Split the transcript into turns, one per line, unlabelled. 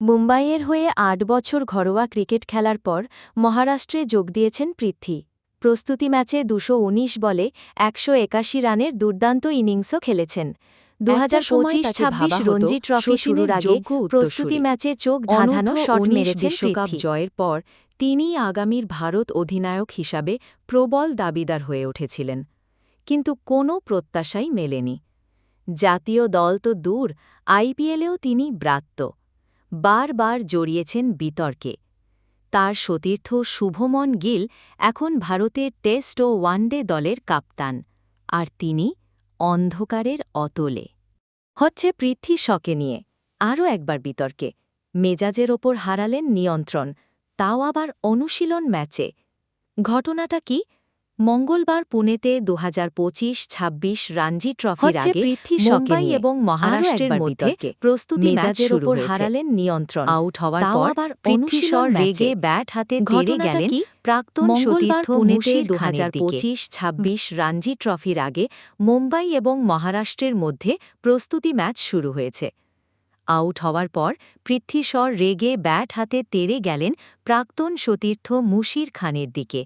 মুম্বাইয়ের হয়ে আট বছর ঘরোয়া ক্রিকেট খেলার পর মহারাষ্ট্রে যোগ দিয়েছেন পৃথ্বী। প্রস্তুতি ম্যাচে দুশো বলে একশো একাশি রানের দুর্দান্ত ইনিংসও খেলেছেন। দু হাজার পঁচিশ ছাব্বিশ রঞ্জি ট্রফি শুরুর আগে প্রস্তুতি ম্যাচে চোখ ধাঁধানো শট মেরেছেন
বিশ্বকাপ জয়ের পর তিনিই আগামীর ভারত অধিনায়ক হিসাবে প্রবল দাবিদার হয়ে উঠেছিলেন। কিন্তু কোনো প্রত্যাশাই মেলেনি। জাতীয় দল তো দূর আইপিএলেও তিনি ব্রাত্য। বারবার জড়িয়েছেন বিতর্কে। তার সতীর্থ শুভমন গিল এখন ভারতের টেস্ট ও ওয়ানডে দলের কাপ্তান, আর তিনি অন্ধকারের অতলে। হচ্ছে পৃথ্বী শকে নিয়ে আরও একবার বিতর্কে। মেজাজের ওপর হারালেন নিয়ন্ত্রণ, তাও আবার অনুশীলন ম্যাচে। ঘটনাটা কি? মঙ্গলবার পুনেতে দু হাজার পঁচিশ ছাব্বিশ রাঞ্জি ট্রফির আগে মুম্বাই এবং মহারাষ্ট্রের মধ্যে প্রস্তুতি
ওপর
ওপর
হারালেন
নিয়ন্ত্রণ। আউট হওয়ার
তাও
পর
আবার
পৃথ্বী
অনুশীলন
রেগে ব্যাট হাতে
ঘটনাটা
গেলেন? প্রাক্তন সতীর্থ
পুনেতে দু হাজার পঁচিশ
ছাব্বিশ রাঞ্জি ট্রফির আগে মুম্বাই এবং মহারাষ্ট্রের মধ্যে প্রস্তুতি ম্যাচ শুরু হয়েছে। আউট হওয়ার পর পৃথ্বী শর রেগে ব্যাট হাতে তেড়ে গেলেন প্রাক্তন সতীর্থ মুশির খানের দিকে।